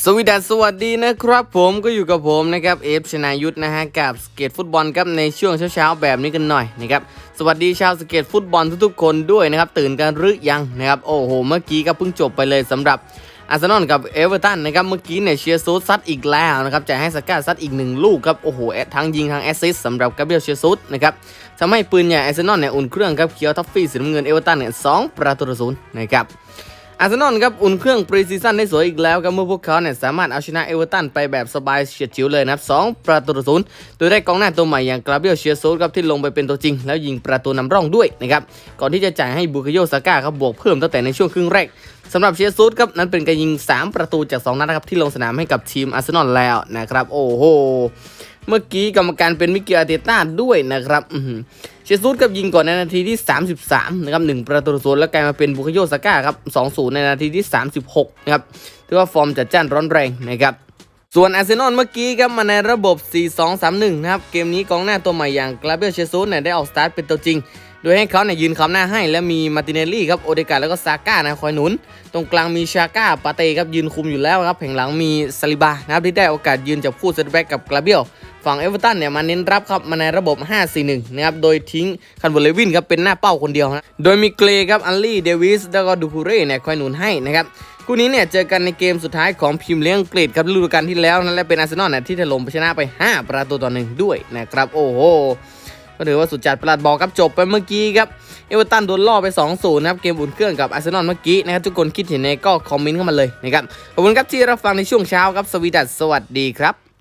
สวีดัสสวัสดีนะครับผมก็อยู่กับผมนะครับเอฟชนายุทธนะฮะกับสเก็ตฟุตบอลครับในช่วงเช้าๆแบบนี้กันหน่อยนะครับสวัสดีชาวสเก็ตฟุตบอลทุกๆคนด้วยนะครับตื่นกันหรือยังนะครับโอ้โหเมื่อกี้ก็เพิ่งจบไปเลยสำหรับอาร์เซนอลกับเอเวอร์ตันนะครับเมื่อกี้เนี่ยเชียร์ซูดซัดอีกแล้วนะครับจะให้สกัดซัดอีกหนึ่งลูกครับโอ้โหทั้งยิงทั้งแอสซิสต์สำหรับกาเบรียลเชียร์ซูดนะครับทำให้ปืนใหญ่อาร์เซนอลเนี่ยอุ่นเครื่องครับเคียวทัฟฟี่สีน้ำเงินเอเวอร์ตันเนี่ยสองประตูต่อศูนย์นะครับ อาร์เซนอลครับอุ่นเครื่องปรีซีซั่นได้สวยอีกแล้วครับเมื่อพวกเขาเนี่ยสามารถเอาชนะเอเวอร์ตันไปแบบสบายเฉียดฉิวเลยนะครับสองประตูต่อศูนย์โดยได้กองหน้าตัวใหม่อย่างกราเบียลเชียโซครับที่ลงไปเป็นตัวจริง แล้วยิงประตูนำร่องด้วยนะครับก่อนที่จะจ่ายให้บูคโยซาก้าครับบวกเพิ่มตั้งแต่ในช่วงครึ่งแรกสำหรับเชียร์ซูดครับนั้นเป็นการยิง 3 ประตูจาก 2 นัดนะครับที่ลงสนามให้กับทีมอาร์เซนอลแล้วนะครับ โอ้โห เมื่อกี้กรรมการเป็นมิเกลอาร์เตต้าด้วยนะครับอื้อหือ เชซูดกับยิงก่อนในนาทีที่ 33นะครับ1ประตูศูนย์แล้วกลายมาเป็นบุคโยซาก้าครับ2-0ในนาทีที่ 36นะครับถือว่าฟอร์มจัดจ้านร้อนแรงนะครับส่วนอาร์เซนอลเมื่อกี้ครับมาในระบบ 4-2-3-1 นะครับ เกมนี้กองหน้าตัวใหม่อย่างกลาเบลเชซูดเนี่ยได้ออกสตาร์ทเป็นตัวจริง โดยให้เขาเนี่ยยืนคำหน้าให้ และมีมาร์ติเนลลี่ครับ โอเดกาแล้วก็ซาก้านะคอยหนุน ตรงกลางมีชาก้า ปาเต้ครับยืนคุมอยู่แล้วครับแผงหลังมีซาลิบานะครับที่ได้โอกาสยืนจับคู่เซตแบ็กกับกลาเบล ฝั่งเอเวอร์ตันเนี่ยมาเน้นรับครับมาในระบบ 5-4-1 นะครับ โดยทิ้งคันเวอร์เลวินครับเป็นหน้าเป้าคนเดียวนะ โดยมีเกรครับ อัลลี่ เดวิส แล้วก็ดูคูเร่เนี่ยคอยหนุนให้นะครับคู่นี้เนี่ยเจอกันในเกมสุดท้ายของพรีเมียร์ลีกอังกฤษครับฤดูกาลที่แล้วนั่นและเป็นอาร์เซนอลเนี่ยที่ถล่มไปชนะไป 5 ประตูต่อหนึ่งด้วยนะครับโอ้โหก็ถือว่าสุดจัดประหลาดบอกครับจบไปเมื่อกี้ครับเอเวอร์ตันโดนล่อไป 2-0นะครับเกมอุ่นเครื่องกับอาร์เซนอลเมื่อกี้นะครับทุกคนคิดเห็นในก็คอมเมนต์เข้ามาเลยนะครับขอบคุณครับที่รับฟังในช่วงเช้าครับสวีดัสสวัสดีครับ